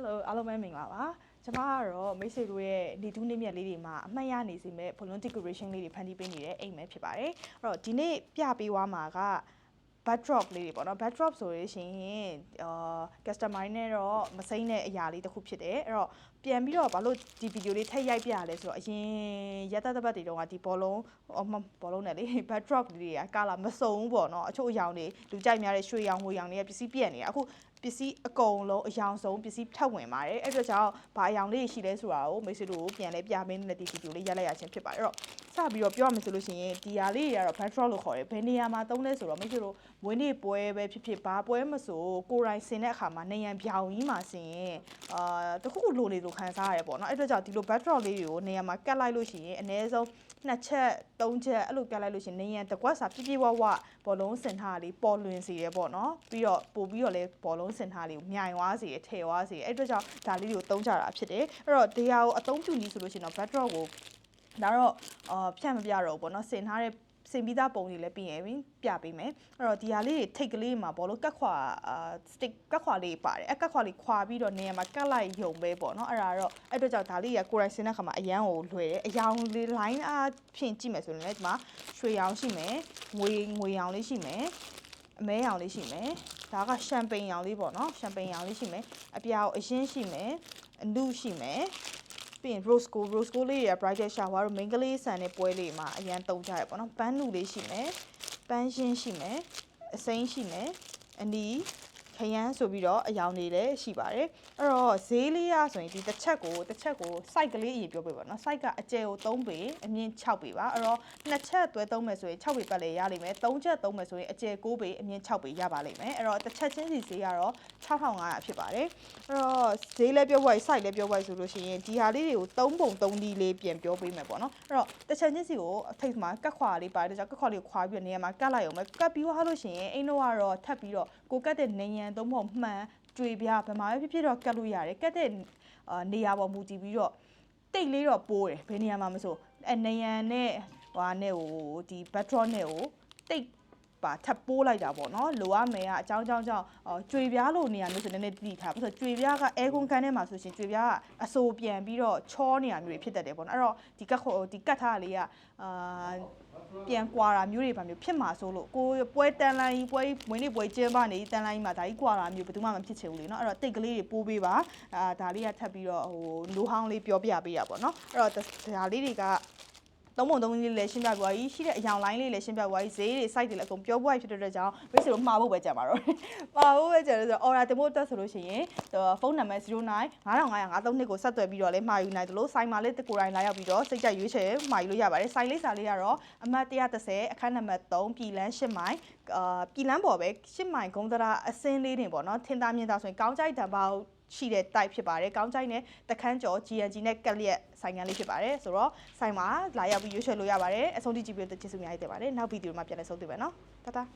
Hello အားလုံးပဲမင်္ဂလာပါကျွန်မကတော့မိတ်ဆွေတို့ရဲ့နေတူးနေမြက်လေးတွေမှာအမှတ်ရနေစေမဲ့ balloon decoration လေးတွေဖန်တီးပေးနေတဲ့အိမ်ပဲဖြစ်ပါတယ်အဲ့တော့ဒီနေ့ပြပေးသွားမှာက backdrop လေးတွေပေါ့နော် backdrop ဆိုရရှင်အာ customer နဲ့တော့မစိမ့်တဲ့အရာလေးတစ်ခုဖြစ်တယ်အဲ့တော့ပြန်ပြီးတော့ဘာလို့ဒီဗီဒီယိုလေးထည့်ရိုက်ပြရလဲဆိုတော့အရင်ရက်သက်သက်ပတ်တွေတုန်းကဒီဘောလုံးအော်မဘောလုံးနဲ့လေ backdrop လေးတွေကကာလာမစုံဘူးပေါ့နော်အချို့အယောင်တွေလူကြိုက်များတဲ့ရွှေရောင်ငွေရောင်တွေကပစ္စည်းပြက်နေတာအခုပစ္စည်းအကုန်လုံးအယောင်ဆုံးပစ္စည်းထပ်ဝင်ပါတယ်အဲ့အတွက်ကြောင့်ဘာအယောင်လေးရှိလဲဆိုတာကိုမိတ်ဆွေတို့ကိုပြန်လဲပြမင်းနဲ့ဒီဗီဒီယိုလေးရိုက်လိုက်ရခြင်းဖြစ်ပါတယ်အဲ့တော့စပြီးတော့ပြောရမယ်ဆိုလို့ရှိရင်ဒီဟာလေးတွေကတော့ backdrop လို့ခေါ်တယ်ဘယ်နေရာမှာသုံးလဲဆိုတော့မိတ်ဆွေတို့မွေးနေ့ပွဲပဲဖြစ်ဖြစ်ဘာပွဲမဆိုကိုယ်တိုင်ဆင်တဲ့အခါမှာနေရန်ပြောင်ကြီးမှာဆင်ရင်အာတခုခုလိုနေလို့ခံစားရတယ်ပေါ့နော်အဲ့အတွက်ကြောင့်ဒီလို backdrop လေးတွေကိုနေရာမှာကတ်လိုက်လို့ရှိရင်အနည်းဆုံးနှစ်ချက်သုံးချက်အဲ့လိုကတ်လိုက်လို့ရှိရင်နေရန်တကွက်စာပြပြဝဝဘောလုံးစင်ထားလေးပေါ်လွင်စီရပေါ့နော်ပြီးတော့ပို့ပြီးတော့လဲဘောလုံးစင်ထားလေးကိုမြိုင်သွားစီရထည့်သွားစီရအဲ့အတွက်ကြောင့်ဒါလေးတွေကိုသုံးကြတာဖြစ်တယ်အဲ့တော့ဒီဟာကိုအသုံးပြုနည်းဆိုလို့ရှိရင်တော့ backdrop ကိုဒါတော့အာဖြန့်မပြတော့ဘူးပေါ့နော်ဆင်ထားတဲ့ စင်ပြီးသားပုံတွေလည်းပြင်ရင်ပြပေးမယ်အဲ့တော့ဒီဟာလေးတွေထိတ်ကလေးမှာဘောလုံးကတ်ခွာအာ stick ကတ်ခွာလေးပါတယ်အဲ့ကတ်ခွာလေးခွာပြီးတော့နေရာမှာကတ်လိုက်ယုံပဲပေါ့နော်အဲ့ဒါတော့အဲ့အတွက်ကြောင့်ဒါလေးကကိုယ်တိုင်ဆင်းတဲ့ခါမှာအရန်ကိုလွယ်တယ်အယောင်လေး line အားဖြင့်ကြည့်မယ်ဆိုရင်လည်းဒီမှာရွှေရောင်ရှိမယ်ငွေငွေရောင်လေးရှိမယ်အမဲရောင်လေးရှိမယ်ဒါကရှမ်ပိန်ရောင်လေးပေါ့နော်ရှမ်ပိန်ရောင်လေးရှိမယ်အပြောင်အရင်ရှိမယ်အနုရှိမယ် ပြီးရင် rose gold rose gold လေးရ bridal shower တို့ main ကလေးဆန်တဲ့ပွဲလေးမှာအရန်တုံကြရပေါ့နော်ပန်းနုလေးရှိမယ်ပန်းရှင်းရှိမယ်အစိမ်းရှိမယ်အနီး ခရမ်းဆိုပြီးတော့အယောင်တွေလည်းရှိပါတယ်အဲ့တော့ဈေးလေးရဆိုရင်ဒီတစ်ချက်ကိုတစ်ချက်ကို site ကလေးအရင်ပြောပြပါတော့ site ကအကျယ်ကို3ပေအမြင့်6ပေပါအဲ့တော့နှစ်ချက်တွဲသုံးမယ်ဆိုရင်6ပေပတ်လည်းရလိမ့်မယ်3ချက်သုံးမယ်ဆိုရင်အကျယ်9ပေအမြင့်6ပေရပါလိမ့်မယ်အဲ့တော့တစ်ချက်ချင်းစီဈေးကတော့6500ဖြစ်ပါတယ်အဲ့တော့ဈေးလည်းပြောပွား site လည်းပြောပွားဆိုလို့ရှိရင်ဒီဟာလေးတွေကို3ပုံ3ဒီလေးပြန်ပြောပေးမယ်ပေါ့နော်အဲ့တော့တစ်ချက်ချင်းစီကိုအထိတ်မှာကတ်ခွာလေးပါတယ်ဒါကြောင့်ကတ်ခွာလေးကိုခွာပြီးတော့နေရာမှာကတ်လိုက်အောင်ပဲကတ်ပြီးသွားလို့ရှိရင်အိမ်တော့ကတော့ထပ်ပြီးတော့ကိုကတ်တဲ့နေရန်သုံးဖို့မှန်ကြွေပြဘယ်မှာပဲဖြစ်ဖြစ်တော့ကတ်လို့ရတယ်ကတ်တဲ့အာနေရာပေါ်မူတည်ပြီးတော့တိတ်လေးတော့ပိုးတယ်ဘယ်နေရာမှာမဆိုအဲနေရန်နဲ့ဟွာနဲ့ဟိုဒီ backdrop နဲ့ဟိုတိတ် ပါထပ်ပိုးလိုက်တာပေါ့နော်လိုအပ်မယ်ကအကြောင်းကြောင်းကြောင့်အော်ကြွေပြားလို့နေရာမျိုးဆိုနည်းနည်းတိထားဘာလို့ဆိုကြွေပြားကအဲကွန်ခန်းထဲမှာဆိုရှင်ကြွေပြားကအဆိုပြန်ပြီးတော့ချောနေရမျိုးတွေဖြစ်တတ်တယ်ပေါ့နော်အဲ့တော့ဒီကတ်ခေါ်ဒီကတ်ထားလေးကအာပြန်ကွာတာမျိုးတွေပါမျိုးဖြစ်မှာဆိုလို့ကိုပွဲတန်လိုင်းပွဲဝင်းနေပွဲကျင်းပနေတန်လိုင်းမှာဒါကြီးကွာတာမျိုးဘယ်သူမှမဖြစ်ချင်ဘူးလေနော်အဲ့တော့တိတ်ကလေးတွေပိုးပေးပါအာဒါလေးကထပ်ပြီးတော့ဟိုလိုဟောင်းလေးပြောပြပေးရပါတော့အဲ့တော့ဒါလေးတွေက သုံးပုံသုံးလေးလည်းရှင်းပြပွားကြီးရှိတဲ့အယောင်လိုင်းလေးလည်းရှင်းပြပွားကြီးဈေးတွေ site တွေလည်းအကုန်ပြောပွားဖြစ်တဲ့အတွက်ကြောင့်မိတ်ဆွေတို့မှားဖို့ပဲကြံပါတော့မှားဖို့ပဲကြံလို့ဆိုတော့ order တင်ဖို့အတွက်ဆိုလို့ရှိရင်ဖုန်းနံပါတ်09 9500 532ကိုဆက်သွယ်ပြီးတော့လည်းမှာယူနိုင်တယ်လို့ site မှာလေးတကိုယ်တိုင်လာရောက်ပြီးတော့စိတ်ကြရွေးချယ်မှာယူလို့ရပါတယ် site လေးစာလေးကတော့အမှတ်130အခန်းနံပါတ်3ပြည်လန်း8မိုင်အာပြည်လန်းပေါ်ပဲ8မိုင်ဂုံးတရာအစင်းလေးနေပေါ့နော်ထင်သားမြင်သားဆိုရင်ကောင်းကြိုက်တံပေါက် ရှိတဲ့ type ဖြစ်ပါတယ်။ကောင်းကြိုက်နဲ့တခန်းကျော် GNG နဲ့ကက်လျက်ဆိုင်ငံလေးဖြစ်ပါတယ်။ဆိုတော့ဆိုင်မှာလာရောက်ပြီးရွေးချယ်လို့ရပါတယ်။အဆုံးထိကြည့်ပြီးတော့ကျေးဇူးအများကြီးတင်ပါတယ်။နောက်ဗီဒီယိုမှာပြန်လည်ဆုံတွေ့မယ်နော်။တတား